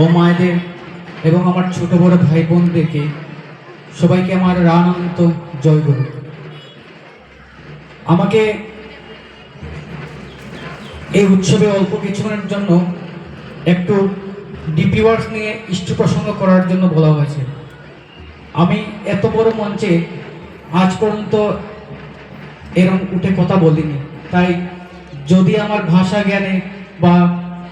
ও মায়েদের এবং আমার ছোট বড় ভাই বোনদেরকে সবাইকে আমার রানন্ত জয় গুরু আমাকে এই উৎসবে অল্প কিছুক্ষণের জন্য একটু ডিপি ওয়ার্কস নিয়ে ইষ্টু প্রসঙ্গ করার জন্য বলা হয়েছে। আমি এত বড় মঞ্চে আজ পর্যন্ত এরম উঠে কথা বলিনি। তাই যদি আমার ভাষা জ্ঞানে বা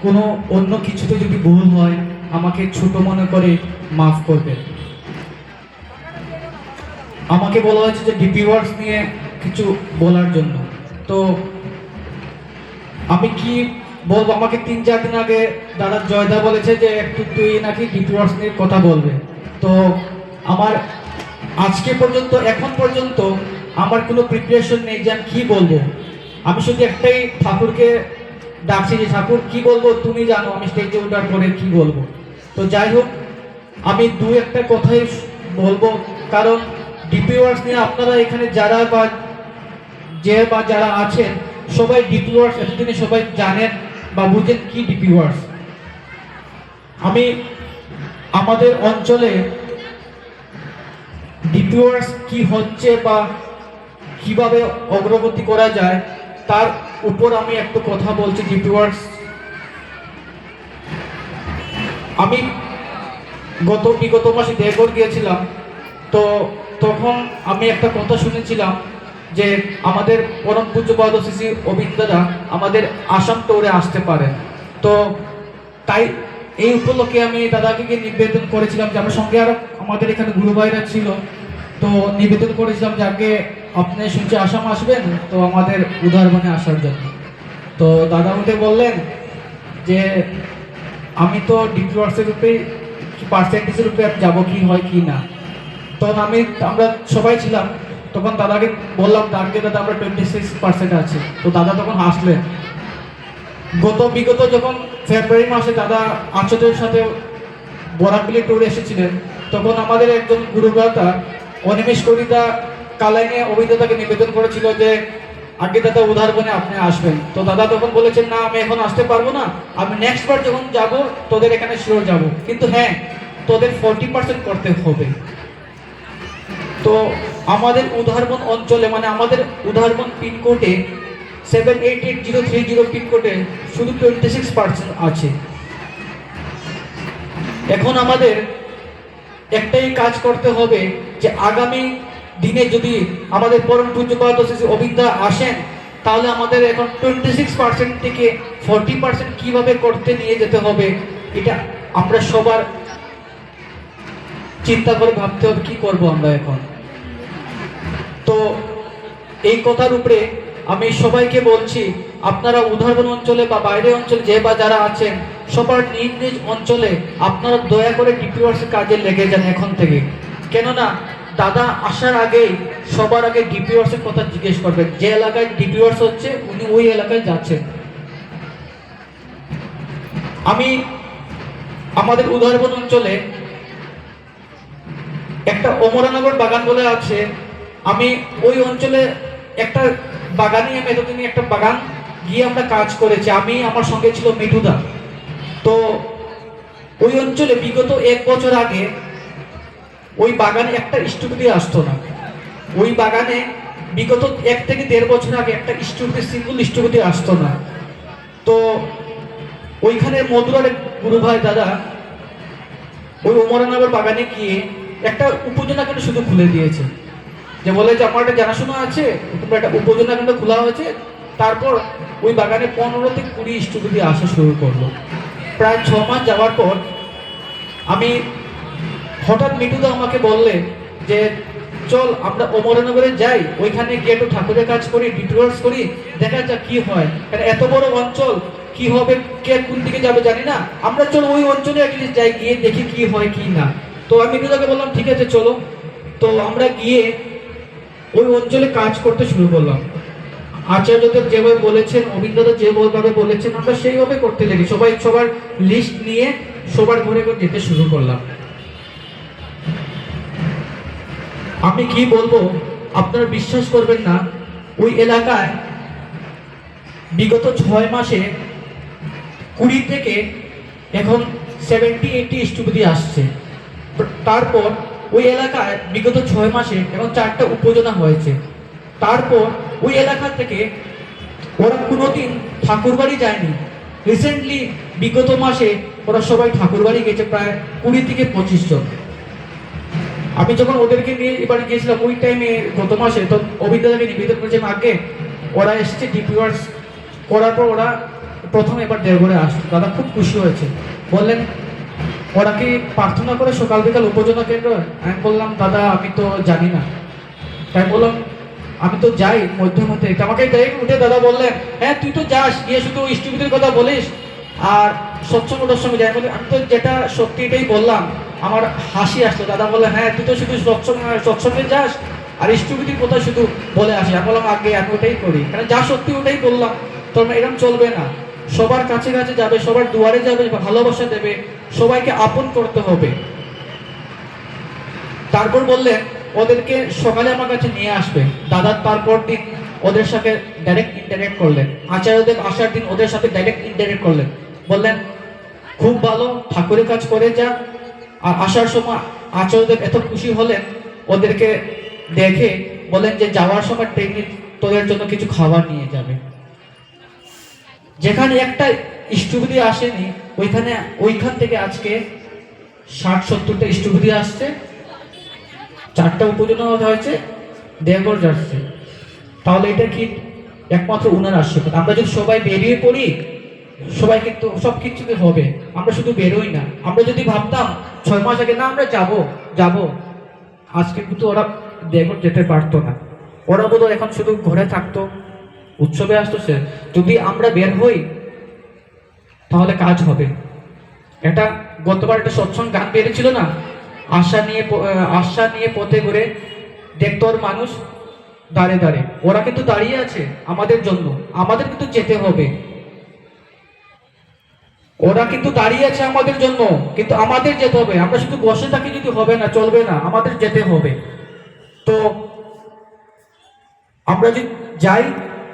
কোনো অন্য কিছুতে যদি ভুল হয়, আমাকে ছোট মনে করে মাফ করবে। আমাকে বলা হয়েছে যে ডিপি ওয়ার্কস নিয়ে কিছু বলার জন্য। তো আমি কি বলব? আমাকে তিন, চার দিন আগে দাদা জয়দা বলেছে যে একটু তুই নাকি ডিপি ওয়ার্কস নিয়ে কথা বলবে। তো আমার আজকে পর্যন্ত, এখন পর্যন্ত আমার কোনো প্রিপারেশন নেই যে আমি কী বলব। আমি শুধু একটাই ঠাকুরকে ডাকছি যে ঠাকুর, কি বলব? তুমি জানো, আমি স্টেজে ওঠার পরে কি বলব? তো যাই হোক, আমি দু একটা কথাই বলব। কারণ ডিপি ওয়ার্কস নিয়ে আপনারা এখানে যারা বা যে বা যারা আছেন, সবাই ডিপি ওয়ার্কস এতদিনে সবাই জানেন বা বুঝেন কি ডিপি ওয়ার্কস আমি আমাদের অঞ্চলে ডিপি ওয়ার্কস কি হচ্ছে বা কীভাবে অগ্রগতি করা যায়, তার উপর আমি একটু কথা বলছি, ডিপি ওয়ার্কস। আমি গত, বিগত মাসে দেবগড় গিয়েছিলাম, তো তখন আমি একটা কথা শুনেছিলাম যে আমাদের পরম পূজ্যপাদ শিশি অবিন্দারা আমাদের আসাম টৌরে আসতে পারে তো তাই এই উপলক্ষে আমি দাদাকে গিয়ে নিবেদন করেছিলাম যে আমার সঙ্গে আরও আমাদের এখানে গুরু ভাইরা ছিল, তো নিবেদন করেছিলাম যাকে আপনি শুনছি আসাম আসবেন, তো আমাদের উদারবনে আসার জন্য। তো দাদা উঠে বললেন যে, আমি তো ডিপি ওয়ার্কসের রূপে পার্সেন্টেজের রূপে যাব কি হয় কি না। তখন আমি, আমরা সবাই ছিলাম, তখন দাদাকে বললাম দাদাকে দাদা, আমরা টোয়েন্টি সিক্স পার্সেন্ট আছে। তো দাদা তখন হাসলেন। গত বিগত যখন ফেব্রুয়ারি মাসে দাদা আচদের সাথে বরাকবিলি ট্যুরে এসেছিলেন, তখন আমাদের একজন গুরুভ্রাতা অনিমেষ করিতা কালাইনে অভিজ্ঞতাকে নিবেদন করেছিল যে, আগে দাদা উদাহরণে আপনি আসবেন। তো দাদা তখন বলেছেন, না, আমি এখন আসতে পারব না। আমি নেক্সট বার যখন যাব, তোদের এখানে শিওর যাব। কিন্তু হ্যাঁ তোদের ফর্টি পার্সেন্ট করতে হবে। তো আমাদের উদাহরণ অঞ্চলে মানে আমাদের উদাহরণ পিনকোডে seven eight eight zero three zero পিনকোডে শুধু টোয়েন্টি সিক্স পার্সেন্ট আছে। এখন আমাদের একটাই কাজ করতে হবে যে, আগামী দিনে যদি আমাদের পরম পূজ্যপাত অবিদ্যা আসেন, তাহলে আমাদের এখন টোয়েন্টি সিক্স পার্সেন্ট থেকে ফর্টি পার্সেন্ট কীভাবে করতে নিয়ে যেতে হবে, এটা আমরা সবার চিন্তা করে ভাবতে হবে কি করব আমরা এখন। তো এই কথার উপরে আমি সবাইকে বলছি, আপনারা উদাহরণ অঞ্চলে বা বাইরে অঞ্চলে যে বা যারা আছেন, সবার নিজ নিজ অঞ্চলে আপনারা দয়া করে ডিপিওয়ার্সের কাজে লেগে যান এখন থেকে। কেননা দাদা আসার আগেই সবার আগে ডিপিওয়ার্সের কথা জিজ্ঞেস করবেন। যে এলাকায় ডিপিওয়ার্স হচ্ছে, উনি ওই এলাকায় যাচ্ছেন। আমি আমাদের উদাহরণ অঞ্চলে একটা অমরানগর বাগান বলে আছে। আমি ওই অঞ্চলে একটা বাগানে আমি এতদিনই একটা বাগান গিয়ে আমরা কাজ করেছি। আমি, আমার সঙ্গে ছিল মিঠুদা। তো ওই অঞ্চলে বিগত এক বছর আগে ওই বাগানে একটা স্টুপিডি আসতো না। ওই বাগানে বিগত এক থেকে দেড় বছর আগে একটা স্টুপিডি সিঙ্গুল স্টুপিডি আসতো না। তো ওইখানে মধুরার গুরু ভাই দাদা ওই ওমরানগর বাগানে গিয়ে একটা উপজেলা কেন্দ্র শুধু খুলে দিয়েছে। যে বলে যে আমার একটা জানাশোনা আছে, তোমরা একটা উপজেলা কেন্দ্র খোলা হয়েছে, তারপর ওই বাগানে পনেরো থেকে কুড়ি স্টুডেন্ট আসা শুরু করল। প্রায় ছ মাস যাওয়ার পর আমি হঠাৎ মিঠুদা আমাকে বললে যে, চল, আমরা অমরনগরে যাই, ওইখানে গিয়ে একটু ঠাকুরের কাজ করি ডিটোয়ার্স করি, দেখা যাক কি হয়। কারণ এত বড় অঞ্চল, কি হবে, কে কোন দিকে যাবে জানি না। আমরা চল ওই অঞ্চলে অ্যাটলিস্ট যাই, গিয়ে দেখি কি হয়, কি না। তো আমি মিঠুদাকে বললাম, ঠিক আছে, চলো। তো আমরা গিয়ে ওই অঞ্চলে কাজ করতে শুরু করলাম। আচার্যদেব যেভাবে বলেছেন, অভিজ্ঞতা যেভাবে বলেছেন, আমরা সেইভাবে করতে লেগে। সবাই সবার লিস্ট নিয়ে সবার ঘরে ঘরে যেতে শুরু করলাম। আমি কি বলব? আপনারা বিশ্বাস করবেন না। ওই এলাকায় বিগত ছয় মাসে কুড়ি থেকে এখন সেভেন্টি এইটি স্টুপিদি আসছে। তারপর ওই এলাকায় বিগত ছয় মাসে এখন চারটা উপজেলা হয়েছে। তারপর ওই এলাকা থেকে ওরা কোনোদিন ঠাকুরবাড়ি যায়নি। রিসেন্টলি বিগত মাসে ওরা সবাই ঠাকুরবাড়ি গেছে, প্রায় কুড়ি থেকে পঁচিশ জন। আমি যখন ওদেরকে নিয়ে এবার গিয়েছিলাম, ওই টাইমে গত মাসে, তো অভিজ্ঞতাকে নিবেদন করেছিলাম আগে, ওরা এসেছে ডিপিওয়ার্স করার পর ওরা প্রথম এবার দেড়গড়ে আসছে দাদা খুব খুশি হয়েছে। বললেন, ওরা কি প্রার্থনা করে সকাল বিকাল উপজনা কেন্দ্র? আমি বললাম, দাদা, আমি তো জানি না। তাই বললাম, আমি তো যাই মধ্যে মধ্যে। আমাকে ডাইরেক্ট উঠে দাদা বললেন হ্যাঁ তুই তো যাস, গিয়ে শুধু স্টুডেন্টের কথা বলিস। আর সৎসঙ্গ টৎসঙ্গে যাই বলে, আমি তো যেটা সত্যি এটাই বললাম, আমার হাসি আসলো। দাদা বলে হ্যাঁ তুই তো শুধু সৎসঙ্গে যাস, আর স্টুপিটির কথা শুধু বলে আসি। আমি বললাম, আগে, আমি ওটাই করি। কারণ যা সত্যি ওটাই বললাম। তোমরা এরকম চলবে না। সবার কাছে কাছে যাবে, সবার দুয়ারে যাবে ভালোবাসা দেবে, সবাইকে আপন করতে হবে। তারপর বললেন ওদেরকে সকালে আমার কাছে নিয়ে আসবে। দাদা তারপর দিন ওদের সাথে ডাইরেক্ট ইন্টারেক্ট করলেন। আচার্যদেব আসার দিন ওদের সাথে ডাইরেক্ট ইন্টারেক্ট করলেন। বললেন, খুব ভালো, ঠাকুরের কাজ করে যা। আর আসার সময় আচার্যদেব এত খুশি হলেন, ওদেরকে দেখে বলেন যে, যাওয়ার সময় ট্রেনে তোদের জন্য কিছু খাবার নিয়ে যাবে। যেখানে একটা স্টুবিদি আসেনি, ওইখানে, ওইখান থেকে আজকে ষাট সত্তরটা স্টুবিদি আসছে। চারটা উপজেলা হয়েছে, দেড়গড় যাচ্ছে। তাহলে এটা কি একমাত্র উনার আশীর্বাদ? আমরা যদি সবাই বেরিয়ে পড়ি সবাই কিন্তু সব কিছুতে হবে। আমরা শুধু বেরোই না। আমরা যদি ভাবতাম ছয় মাস আগে, না, আমরা যাব যাব। আজকে কিন্তু ওরা দেখুন যেতে পারতো না। ওরা বোধ এখন শুধু ঘরে থাকতো। উৎসবে আসতো সে। যদি আমরা বের হই, তাহলে কাজ হবে। এটা গতবার একটা সৎসঙ্গ গান বেরিয়েছিল না? আশা নিয়ে আশা নিয়ে পথে ঘুরে দেখতো ওর মানুষ দাঁড়ে দাঁড়ে। ওরা কিন্তু দাঁড়িয়ে আছে আমাদের জন্য। আমাদের কিন্তু যেতে হবে। ওরা কিন্তু দাঁড়িয়ে আছে আমাদের জন্য। কিন্তু আমাদের যেতে হবে। আমরা শুধু বসে থাকি যদি হবে না, চলবে না, আমাদের যেতে হবে। তো আমরা যদি যাই,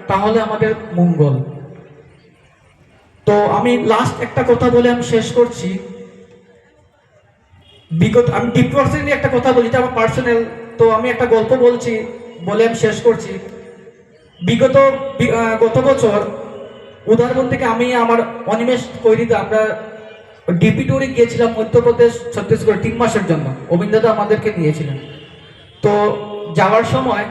তাহলে আমাদের মঙ্গল। তো আমি লাস্ট একটা কথা বলে আমি শেষ করছি। বিগত আমি ডিপ নিয়ে একটা কথা বলি আমার পার্সোনাল তো আমি একটা গল্প বলছি, বলে আমি শেষ করছি। বিগত গত বছর উদাহরণ থেকে আমি আমার অনিমেষ কৈরিতে আমরা ডিপি ট্যুরে গিয়েছিলাম মধ্যপ্রদেশ, ছত্তিশগড় তিন মাসের জন্য। অবিন্দা আমাদেরকে নিয়েছিলেন। তো যাওয়ার সময়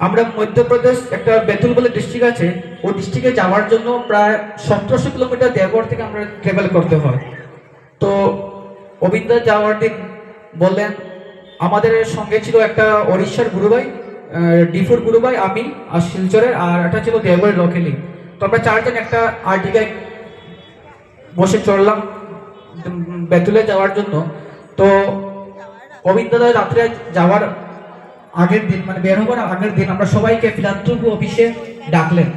আমরা মধ্যপ্রদেশ একটা বেতুল বলে ডিস্ট্রিক্ট আছে, ওই ডিস্ট্রিক্টে যাওয়ার জন্য প্রায় সতেরোশো কিলোমিটার দেওঘর থেকে আমরা ট্রাভেল করতে হয়। তো অবিন্দা যাওয়ার দিন বললেন, আমাদের সঙ্গে ছিল একটা ওড়িশার গুরুভাই ডিফুর গুরুভাই, আমি আর শিলচরের, আর একটা ছিল দেওঘরের লোকেলি তো আমরা চারজন একটা আর্টিকায় বসে চললাম বেতুলে যাওয়ার জন্য। তো অবিন্দালয় রাত্রে যাওয়ার আগের দিন মানে বের হবার আগের দিন আমরা সবাইকে ফিলান্থ্রপি অফিসে ডাকলেন।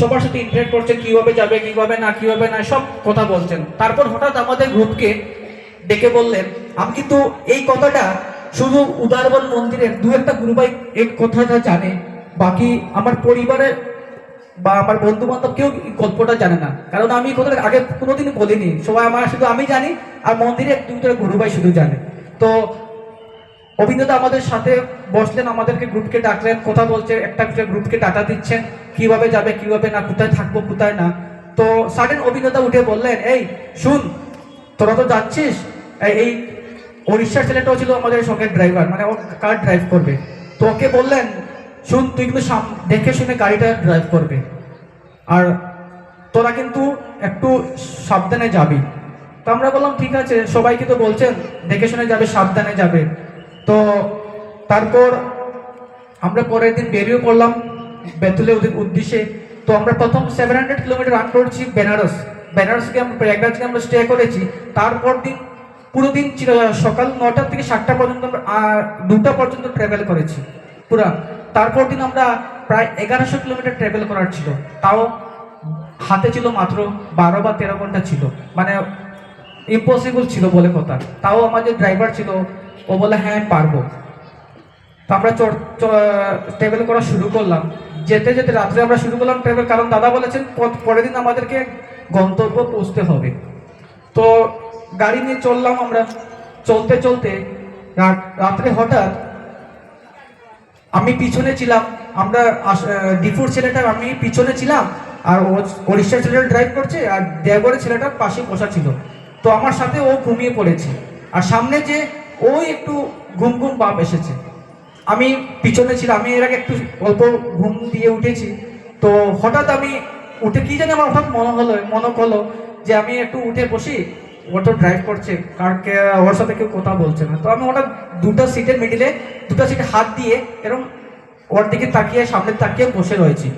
সবার সাথে ইন্টারেক্ট করছেন কীভাবে যাবে, কীভাবে না কীভাবে না, সব কথা বলছেন। তারপর হঠাৎ আমাদের গ্রুপকে ডেকে বললেন, আমি কিন্তু এই কথাটা শুধু উদারবন মন্দিরের দু একটা গ্রুপাই এই কথাটা জানে। বাকি আমার পরিবারের বা আমার বন্ধু বান্ধব কেউ গল্পটা জানে না। কারণ আমি কথাটা আগে কোনোদিন বলিনি। সবাই আমার শুধু আমি জানি, আর মন্দিরে দুটো গুরুভাই শুধু জানে। তো অভিনেতা আমাদের সাথে বসলেন, আমাদেরকে গ্রুপকে ডাকলেন, কথা বলছে, একটা একটা গ্রুপকে ডাটা দিচ্ছেন, কীভাবে যাবে, কীভাবে না, কোথায় থাকব, কোথায় না। তো সাডেন অভিনেতা উঠে বললেন, এই, শুন, তোরা তো যাচ্ছিস? এই- উড়িষ্যার ছেলেটাও ছিল আমাদের সঙ্গে ড্রাইভার মানে ও কার ড্রাইভ করবে? তো ওকে বললেন শুন তুই কিন্তু দেখে শুনে গাড়িটা ড্রাইভ করবে। আর তোরা কিন্তু একটু সাবধানে যাবি। তো আমরা বললাম, ঠিক আছে। সবাইকে তো বলছেন, দেখে শুনে যাবে, সাবধানে যাবে। তো তারপর আমরা পরের দিন বেরিয়ে পড়লাম বেতুলে ওদের উদ্দেশ্যে। তো আমরা প্রথম সেভেন হান্ড্রেড কিলোমিটার রান করছি বেনারস। বেনারসকে আমরা প্রয়াগরাজকে আমরা স্টে করেছি। তারপর দিন পুরো দিন সকাল নটা থেকে সাতটা পর্যন্ত আমরা দুটা পর্যন্ত ট্রাভেল করেছি। পুরা। তারপর দিন আমরা প্রায় এগারোশো কিলোমিটার ট্রাভেল করার ছিল। তাও হাতে ছিল মাত্র বারো বা তেরো ঘণ্টা ছিল। মানে ইম্পসিবল ছিল বলে কথা। তাও আমাদের ড্রাইভার ছিল, ও বলে হ্যাঁ আমি পারব। তো আমরা ট্রাভেল করা শুরু করলাম। যেতে যেতে রাত্রে আমরা শুরু করলাম ট্রাভেল কারণ দাদা বলেছেন, পর- পরের দিন আমাদেরকে গন্তব্য পৌঁছতে হবে। তো গাড়ি নিয়ে চললাম আমরা। চলতে চলতে রাত- রাত্রে হঠাৎ আমি পিছনে ছিলাম। আমরা ডিফুর ছেলেটা, আমি পিছনে ছিলাম আর ও- ওড়িশার ছেলেটা ড্রাইভ করছে আর দেবগড়ের ছেলেটা পাশে বসা ছিল। তো আমার সাথে ও ঘুমিয়ে পড়েছে। আর সামনে যে ও একটু ঘুম ঘুম বাপ এসেছে। আমি পিছনে ছিলাম, আমি এর আগে একটু অল্প ঘুম দিয়ে উঠেছি। তো হঠাৎ আমি উঠে কি জানি আমার হঠাৎ মনে হলো মনে হলো যে আমি একটু উঠে বসি। তো ড্রাইভ করছে কার ওর সাথে কেউ কথা বলছে না। তো আমি ওটা দুটো সিটের মিডিলে দুটো সিটে হাত দিয়ে এরকম ওর দিকে তাকিয়ে, সামনে তাকিয়ে বসে রয়েছি।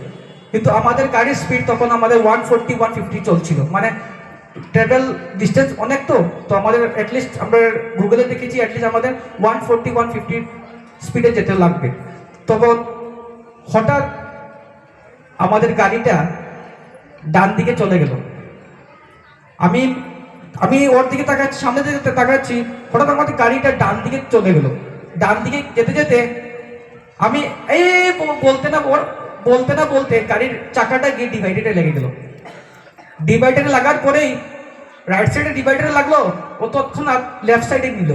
কিন্তু আমাদের গাড়ির স্পিড তখন আমাদের ওয়ান ফোরটি ওয়ান ফিফটি চলছিল। মানে ট্রাভেল ডিস্টেন্স অনেক তো তো আমাদের অ্যাটলিস্ট আমরা গুগলে দেখেছি অ্যাটলিস্ট আমাদের ওয়ান ফোরটি ওয়ান ফিফটি স্পিডে যেতে লাগবে। তখন হঠাৎ আমাদের গাড়িটা ডান দিকে চলে গেল। আমি আমি ওর দিকে তাকাচ্ছি, সামনে দিকে তাকাচ্ছি, হঠাৎ আমাদের গাড়িটা ডান দিকে চলে গেলো। ডান দিকে যেতে যেতে আমি এই বলতে না ওর বলতে না বলতে গাড়ির চাকাটা গিয়ে ডিভাইডারে লেগে গেল। ডিভাইডারে লাগার পরেই রাইট সাইডে ডিভাইডারে লাগল, ও তৎক্ষণাৎ লেফট সাইডে নিল।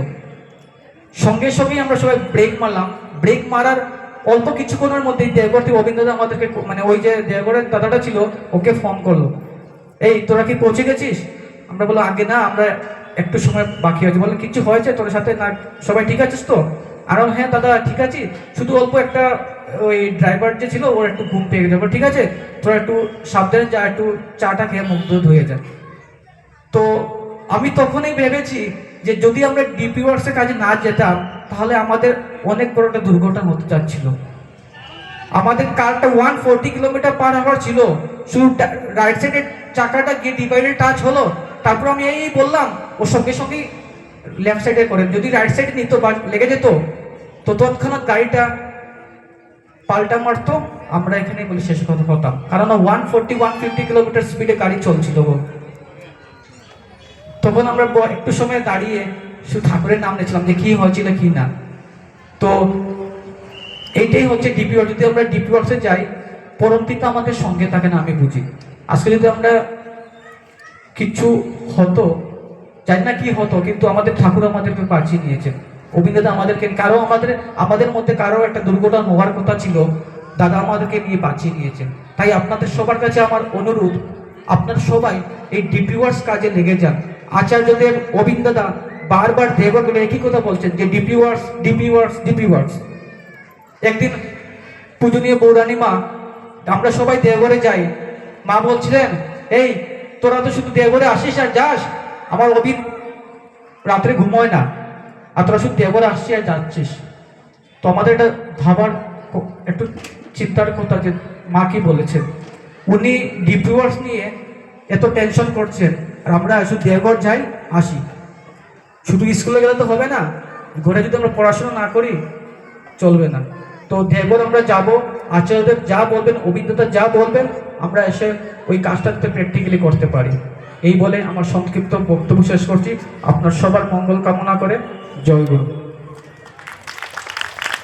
সঙ্গে সঙ্গেই আমরা সবাই ব্রেক মারলাম। ব্রেক মারার অল্প কিছুক্ষণের মধ্যেই দেবগড় থেকে অভিজ্ঞতা আমাদেরকে মানে ওই যে দেবগড়ের দাদাটা ছিল, ওকে ফোন করল। এই, তোরা কি পৌঁছে গেছিস? আমরা বললাম, আগে না, আমরা একটু সময় বাকি আছে। বললাম, কিছু হয়েছে তোর সাথে? না, সবাই ঠিক আছিস তো? আর হ্যাঁ দাদা, ঠিক আছি। শুধু অল্প একটা, ওই ড্রাইভার যে ছিল, ওর একটু ঘুম পেয়ে গেছে। ঠিক আছে, তোরা একটু সাবধানে যা, একটু চাটা খেয়ে মুখ ধুয়ে যা। তো আমি তখনই ভেবেছি যে যদি আমরা ডিপি ওয়ার্কসের কাজে না যেতাম, তাহলে আমাদের অনেক বড় একটা দুর্ঘটনা হতে যাচ্ছিল। আমাদের কারটা one forty kilometre per hour ছিল। শুধু রাইট সাইডের চাকাটা গিয়ে ডিভাইডে টাচ হলো। তারপর আমি এই বললাম, ও সঙ্গে সঙ্গেই লেফট সাইডে করে, যদি রাইট সাইডে নিত বা লেগে যেত, তো তৎক্ষণাৎ গাড়িটা পাল্টা মারতো, আমরা এখানে বলে শেষ কথা হতাম। কারণ one forty one fifty kilometre স্পিডে গাড়ি চলছিল তখন আমরা একটু সময় দাঁড়িয়ে শুধু ঠাকুরের নাম নিয়েছিলাম যে কি হয়েছিল, কি না। তো এইটাই হচ্ছে ডিপিওর যদি আমরা ডিপিওর্সে যাই পরমপিতা আমাদের সঙ্গে থাকে না আমি বুঝি। আজকে যদি আমরা কিছু হতো, জানি না কি হতো, কিন্তু আমাদের ঠাকুর আমাদেরকে বাঁচিয়ে নিয়েছেন অভিনেতা আমাদেরকে, কারও আমাদের আমাদের মধ্যে কারও একটা দুর্ঘটনা হওয়ার কথা ছিল, দাদা আমাদেরকে নিয়ে বাঁচিয়ে নিয়েছেন তাই আপনাদের সবার কাছে আমার অনুরোধ, আপনার সবাই এই ডিপিওয়ার্স কাজে লেগে যান। আচার্যদেব অবিন্দদা বারবার দেবগুলো একই কথা বলছেন যে ডিপিওয়ার্স ডিপিওয়ার্স ডিপিওয়ার্স একদিন পূজনীয় বৌরানী মা, আমরা সবাই দেওঘরে যাই, মা বলছিলেন, এই তোরা তো শুধু দেওঘরে আসিস আর যাস। আমার অভিন রাত্রে ঘুমোয় না। আর তোরা শুধু দেওঘরে আসছিস আর যাচ্ছিস। তো আমাদের এটা ভাবার একটু চিন্তার কথা যে মা কি বলেছেন। উনি ডিপিওয়ার্স নিয়ে এত টেনশন করছেন। আর আমরা শুধু দেওঘর যাই, আসি। শুধু স্কুলে গেলে তো হবে না। ঘরে যদি আমরা পড়াশোনা না করি, চলবে না। তো দেবর আমরা যাব, আচার্যদেব যা বলবেন, অভিজ্ঞতা যা বলবেন আমরা এসে ওই কাজটাতে প্র্যাকটিক্যালি করতে পারি। এই বলে আমার সংক্ষিপ্ত বক্তব্য শেষ করছি। আপনার সবার মঙ্গল কামনা করে জয় গুরু।